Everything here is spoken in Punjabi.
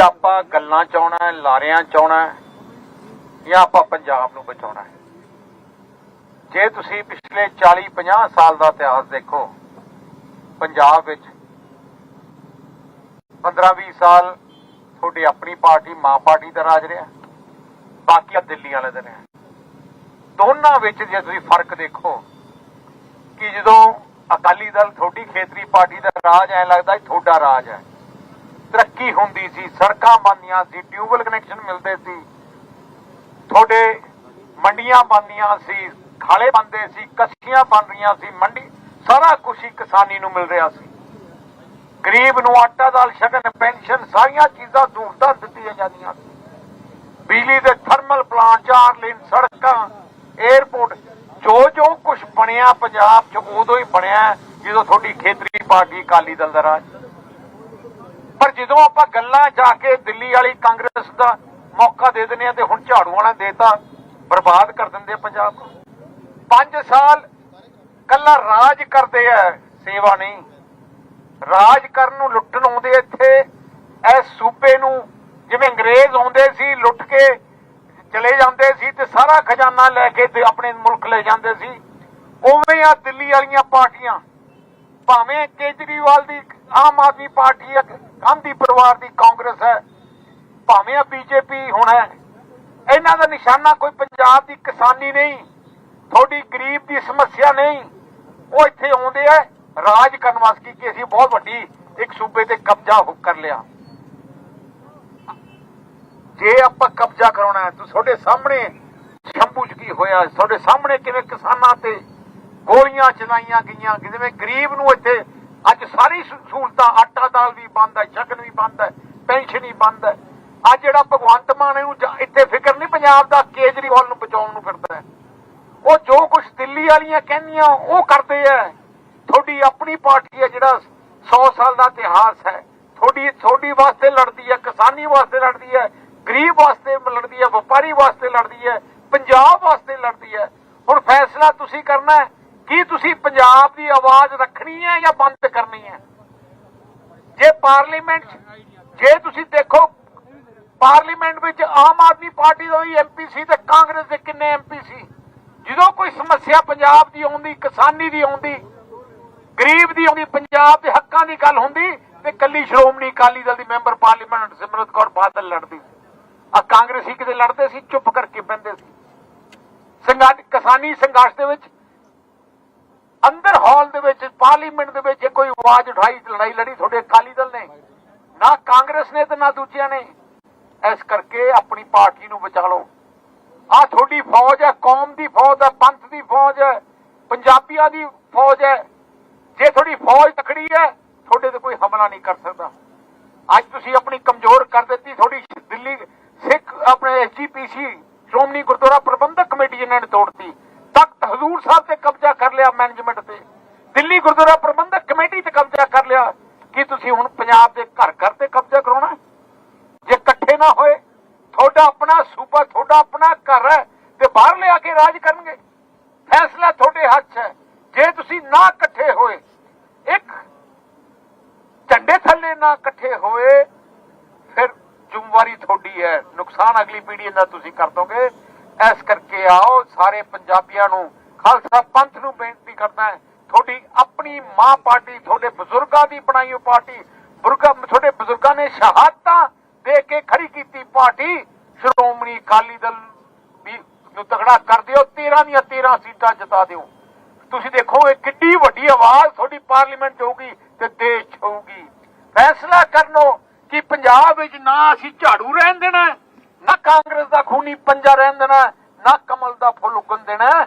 ਆਪਾਂ ਗੱਲਾਂ ਚਾਉਣਾ ਹੈ, ਲਾਰਿਆਂ ਚਾਉਣਾ ਹੈ ਜਾਂ ਆਪਾਂ ਪੰਜਾਬ ਨੂੰ ਬਚਾਉਣਾ ਹੈ? ਜੇ ਤੁਸੀਂ ਪਿਛਲੇ 40 50 ਸਾਲ ਦਾ ਇਤਿਹਾਸ ਦੇਖੋ, ਪੰਜਾਬ ਵਿੱਚ 15 20 ਸਾਲ ਤੁਹਾਡੀ ਆਪਣੀ ਪਾਰਟੀ ਮਾਂ ਪਾਰਟੀ ਦਾ ਰਾਜ ਰਿਹਾ, ਬਾਕੀ ਦਿੱਲੀ ਵਾਲੇ ਦੇ ਰਿਹਾ। ਦੋਨਾਂ ਵਿੱਚ ਜੇ ਤੁਸੀਂ ਫ਼ਰਕ ਦੇਖੋ ਕਿ ਜਦੋਂ ਅਕਾਲੀ ਦਲ ਤੁਹਾਡੀ ਖੇਤਰੀ ਪਾਰਟੀ ਦਾ ਰਾਜ ਐ ਲੱਗਦਾ ਤੁਹਾਡਾ ਰਾਜ ਹੈ। ਤਰੱਕੀ ਹੁੰਦੀ ਸੀ? ਸੜਕਾਂ ਬਣਦੀਆਂ ਸੀ ਟਿਊਬਲ ਕਨੈਕਸ਼ਨ ਮਿਲਦੇ ਸੀ। ਤੁਹਾਡੇ ਮੰਡੀਆਂ ਬਣਦੀਆਂ ਸੀ, ਖਾਲੇ ਬਣਦੇ ਸੀ ਕੱਸੀਆਂ ਬਣ ਰਹੀਆਂ ਸੀ, ਮੰਡੀ ਸਾਰਾ ਕੁਝ ਹੀ ਕਿਸਾਨੀ ਨੂੰ ਮਿਲ ਰਿਹਾ ਸੀ। ਗਰੀਬ ਨੂੰ ਆਟਾ ਦਾਲ, ਸ਼ਗਨ, ਪੈਨਸ਼ਨ ਸਾਰੀਆਂ ਚੀਜ਼ਾਂ ਸਹੂਲਤਾਂ ਦਿੱਤੀਆਂ ਜਾਂਦੀਆਂ ਸੀ। ਬਿਜਲੀ ਦੇ ਥਰਮਲ ਪਲਾਂਟ, ਚਾਰ ਲੇਨ ਸੜਕਾਂ 에ਅਰਪੋਰਟ ਜੋ ਜੋ ਕੁਝ ਬਣਿਆ ਪੰਜਾਬ 'ਚ, ਉਦੋਂ ਹੀ ਬਣਿਆ, ਜਦੋਂ ਤੁਹਾਡੀ ਖੇਤਰੀ ਪਾਰਟੀ ਅਕਾਲੀ ਦਲ ਦਾ ਰਾਜ। ਪਰ ਜਦੋਂ ਆਪਾਂ ਗੱਲਾਂ ਜਾ ਕੇ ਦਿੱਲੀ ਵਾਲੀ ਕਾਂਗਰਸ ਦਾ ਮੌਕਾ ਦੇ ਦਿੰਦੇ ਆ ਤੇ ਹੁਣ ਝਾੜੂ ਵਾਲਾ ਦੇਤਾ, ਬਰਬਾਦ ਕਰ ਦਿੰਦੇ ਪੰਜਾਬ ਨੂੰ। 5 ਸਾਲ ਕੱਲਾ ਰਾਜ ਕਰਦੇ ਆ, ਸੇਵਾ ਨਹੀਂ। ਰਾਜ ਕਰਨ ਨੂੰ ਲੁੱਟਣ ਆਉਂਦੇ ਇੱਥੇ। ਇਸ ਸੂਬੇ ਨੂੰ ਜਿਵੇਂ ਅੰਗਰੇਜ਼ ਆਉਂਦੇ ਸੀ, ਲੁੱਟ ਕੇ ਚਲੇ ਜਾਂਦੇ ਸੀ ਤੇ ਸਾਰਾ ਖਜ਼ਾਨਾ ਲੈ ਕੇ ਤੇ ਆਪਣੇ ਮੁਲਕ ਲੈ ਜਾਂਦੇ ਸੀ। ਉਵੇਂ ਆ ਦਿੱਲੀ ਵਾਲੀਆਂ ਪਾਰਟੀਆਂ। ਭਾਵੇਂ ਕੇਜਰੀਵਾਲ ਦੀ ਆਮ ਆਦਮੀ ਪਾਰਟੀ ਹੈ, ਗਾਂਧੀ ਪਰਿਵਾਰ ਦੀ ਕਾਂਗਰਸ ਹੈ, ਭਾਵੇਂ ਆ ਬੀਜੇਪੀ ਹੁਣ ਹੈ, ਇਹਨਾਂ ਦਾ ਨਿਸ਼ਾਨਾ ਕੋਈ ਪੰਜਾਬ ਦੀ ਕਿਸਾਨੀ ਨਹੀਂ, ਤੁਹਾਡੀ ਗਰੀਬ ਦੀ ਸਮੱਸਿਆ ਨਹੀਂ, ਉਹ ਇੱਥੇ ਆਉਂਦੇ ਆ, ਰਾਜ ਕਰਨ ਵਾਸਤੇ ਕਿ ਅਸੀਂ ਬਹੁਤ ਵੱਡੀ ਇੱਕ ਸੂਬੇ ਤੇ ਕਬਜ਼ਾ ਹੋ ਕਰ ਲਿਆ। ਜੇ ਆਪਾਂ ਕਬਜ਼ਾ ਕਰਾਉਣਾ ਹੈ, ਤਾਂ ਤੁਹਾਡੇ ਸਾਹਮਣੇ ਸ਼ੰਭੂ ਚ ਕੀ ਹੋਇਆ, ਤੁਹਾਡੇ ਸਾਹਮਣੇ ਕਿਵੇਂ ਕਿਸਾਨਾਂ ਤੇ ਗੋਲੀਆਂ ਚਲਾਈਆਂ ਗਈਆਂ ਜਿਵੇਂ ਗਰੀਬ ਨੂੰ ਇੱਥੇ ਅੱਜ ਸਾਰੀ ਸਹੂਲਤਾਂ, ਆਟਾ ਦਾਲ ਵੀ ਬੰਦ ਹੈ, ਸ਼ਗਨ ਵੀ ਬੰਦ ਹੈ, ਪੈਨਸ਼ਨ ਵੀ ਬੰਦ ਹੈ। ਅੱਜ ਜਿਹੜਾ ਭਗਵੰਤ ਮਾਨ ਇਹਨੂੰ ਇੱਥੇ ਫਿਕਰ ਨਹੀਂ ਪੰਜਾਬ ਦਾ ਕੇਜਰੀਵਾਲ ਨੂੰ ਬਚਾਉਣ ਨੂੰ ਫਿਰਦਾ ਹੈ। ਉਹ ਜੋ ਕੁਝ ਦਿੱਲੀ ਵਾਲੀਆਂ ਕਹਿੰਦੀਆਂ, ਉਹ ਕਰਦੇ ਐ ਤੁਹਾਡੀ ਆਪਣੀ ਪਾਰਟੀ ਹੈ ਜਿਹੜਾ 100 ਸਾਲ ਦਾ ਇਤਿਹਾਸ ਹੈ। ਤੁਹਾਡੀ ਤੁਹਾਡੀ ਵਾਸਤੇ ਲੜਦੀ ਹੈ, ਕਿਸਾਨੀ ਵਾਸਤੇ ਲੜਦੀ ਹੈ, ਗਰੀਬ ਵਾਸਤੇ ਲੜਦੀ ਹੈ, ਵਪਾਰੀ ਵਾਸਤੇ ਲੜਦੀ ਹੈ, ਪੰਜਾਬ ਵਾਸਤੇ ਲੜਦੀ ਹੈ। ਹੁਣ ਫੈਸਲਾ ਤੁਸੀਂ ਕਰਨਾ ਹੈ। ਕੀ ਤੁਸੀਂ ਪੰਜਾਬ ਦੀ ਆਵਾਜ਼ ਰੱਖਣੀ ਹੈ ਜਾਂ ਬੰਦ ਕਰਨੀ ਹੈ? ਜੇ ਪਾਰਲੀਮੈਂਟ ਜੇ ਤੁਸੀਂ ਦੇਖੋ, ਪਾਰਲੀਮੈਂਟ ਵਿੱਚ ਆਮ ਆਦਮੀ ਪਾਰਟੀ ਦਾ ਵੀ ਐਮਪੀ ਸੀ ਤੇ ਕਾਂਗਰਸ ਦੇ ਕਿੰਨੇ ਐਮਪੀ ਸੀ? ਜਦੋਂ ਕੋਈ ਸਮੱਸਿਆ ਪੰਜਾਬ ਦੀ ਆਉਂਦੀ, ਕਿਸਾਨੀ ਦੀ ਆਉਂਦੀ, ਗਰੀਬ ਦੀ ਆਉਂਦੀ, ਪੰਜਾਬ ਦੇ ਹੱਕਾਂ ਦੀ ਗੱਲ ਹੁੰਦੀ, ਤੇ ਕੱਲੀ ਸ਼੍ਰੋਮਣੀ ਅਕਾਲੀ ਦਲ ਦੀ ਮੈਂਬਰ ਪਾਰਲੀਮੈਂਟ ਸਿਮਰਤ ਕੌਰ ਬਾਦਲ ਲੜਦੀ। ਸੀ ਆ ਕਾਂਗਰਸੀ ਕਿਤੇ ਲੜਦੇ ਸੀ, ਚੁੱਪ ਕਰਕੇ ਬਹਿੰਦੇ ਸੀ। ਸੰਘਰਸ਼ ਕਿਸਾਨੀ ਸੰਘਰਸ਼ ਦੇ ਵਿੱਚ ਅੰਦਰ ਹਾਲ ਦੇ ਵਿੱਚ, ਪਾਰਲੀਮੈਂਟ ਦੇ ਵਿੱਚ ਜੇ ਕੋਈ ਆਵਾਜ਼ ਉਠਾਈ, ਲੜਾਈ ਲੜੀ, ਤੁਹਾਡੇ ਅਕਾਲੀ ਦਲ ਨੇ। ਨਾ ਕਾਂਗਰਸ ਨੇ ਤੇ ਨਾ ਦੂਜਿਆਂ ਨੇ। ਇਸ ਕਰਕੇ ਆਪਣੀ ਪਾਰਟੀ ਨੂੰ ਬਚਾ ਲਓ। ਆ ਤੁਹਾਡੀ ਫੌਜ ਹੈ, ਕੌਮ ਦੀ ਫੌਜ ਹੈ, ਪੰਥ ਦੀ ਫੌਜ ਹੈ, ਪੰਜਾਬੀਆਂ ਦੀ ਫੌਜ ਹੈ। ਜੇ ਤੁਹਾਡੀ ਫੌਜ ਤਕੜੀ ਹੈ, ਤੁਹਾਡੇ ਤੇ ਕੋਈ ਹਮਲਾ ਨਹੀਂ ਕਰ ਸਕਦਾ। ਅੱਜ ਤੁਸੀਂ ਆਪਣੀ ਕਮਜ਼ੋਰ ਕਰ ਦਿੱਤੀ, ਤੁਹਾਡੀ ਦਿੱਲੀ ਸਿੱਖ ਆਪਣੇ ਐਸਜੀਪੀਸੀ ਸ਼੍ਰੋਮਣੀ ਗੁਰਦੁਆਰਾ ਪ੍ਰਬੰਧਕ ਕਮੇਟੀ ਇਹਨਾਂ ਨੇ ਤੋੜਤੀ। ਹਜ਼ੂਰ ਸਾਹਿਬ ਤੇ ਕਬਜ਼ਾ ਕਰ ਲਿਆ ਮੈਨੇਜਮੈਂਟ ਤੇ। ਦਿੱਲੀ ਗੁਰਦੁਆਰਾ ਪ੍ਰਬੰਧਕ ਕਮੇਟੀ ਤੇ ਕਬਜ਼ਾ ਕਰ ਲਿਆ। ਕੀ ਤੁਸੀਂ ਹੁਣ ਪੰਜਾਬ ਦੇ ਘਰ ਘਰ ਤੇ ਕਬਜ਼ਾ ਕਰਾਉਣਾ ਜੇ ਇਕੱਠੇ ਨਾ ਹੋਏ, ਤੁਹਾਡਾ ਆਪਣਾ ਸੂਬਾ, ਤੁਹਾਡਾ ਆਪਣਾ ਘਰ ਹੈ ਤੇ ਬਾਹਰ ਲਿਆ ਕੇ ਰਾਜ ਕਰਨਗੇ। ਫੈਸਲਾ ਤੁਹਾਡੇ ਹੱਥ 'ਚ ਹੈ। ਜੇ ਤੁਸੀਂ ਨਾ ਇਕੱਠੇ ਹੋਏ, ਇੱਕ ਝੰਡੇ ਥੱਲੇ ਨਾ ਇਕੱਠੇ ਹੋਏ, ਫਿਰ ਜ਼ਿੰਮੇਵਾਰੀ ਤੁਹਾਡੀ ਹੈ। ਨੁਕਸਾਨ ਅਗਲੀ ਪੀੜ੍ਹੀ ਦਾ ਤੁਸੀਂ ਕਰ ਦੋਗੇ। ਇਸ ਕਰਕੇ ਆਓ, ਸਾਰੇ ਪੰਜਾਬੀਆਂ ਨੂੰ ਖਾਲਸਾ ਪੰਥ ਨੂੰ ਬੇਨਤੀ ਕਰਦਾ ਹੈ, ਤੁਹਾਡੀ ਆਪਣੀ ਮਾਂ ਪਾਰਟੀ, ਤੁਹਾਡੇ ਬਜ਼ੁਰਗਾਂ ਦੀ ਬਣਾਈ ਹੋਈ ਪਾਰਟੀ ਬਜ਼ੁਰਗਾਂ ਤੁਹਾਡੇ ਬਜ਼ੁਰਗਾਂ ਨੇ ਸ਼ਹਾਦਤਾਂ ਦੇ ਕੇ ਖੜੀ ਕੀਤੀ ਪਾਰਟੀ, ਸ਼੍ਰੋਮਣੀ ਅਕਾਲੀ ਦਲ ਵੀ ਨੂੰ ਤਗੜਾ ਕਰ ਦਿਓ 13 ਦੀਆਂ 13 ਸੀਟਾਂ ਜਿਤਾ ਦਿਓ। ਤੁਸੀਂ ਦੇਖੋ, ਇਹ ਕਿੱਡੀ ਵੱਡੀ ਆਵਾਜ਼ ਤੁਹਾਡੀ ਪਾਰਲੀਮੈਂਟ 'ਚ ਹੋਊਗੀ ਤੇ ਦੇਸ਼ 'ਚ ਹੋਊਗੀ। ਫੈਸਲਾ ਕਰਨੋ ਕਿ ਪੰਜਾਬ ਵਿੱਚ ਨਾ ਅਸੀਂ ਝਾੜੂ ਰਹਿਣ ਦੇਣਾ ਨਾ ਕਾਂਗਰਸ ਦਾ ਖੂਨੀ ਪੰਜਾ ਰਹਿਣ ਦੇਣਾ ਨਾ ਕਮਲ ਦਾ ਫੁੱਲ ਉੱਗਣ ਦੇਣਾ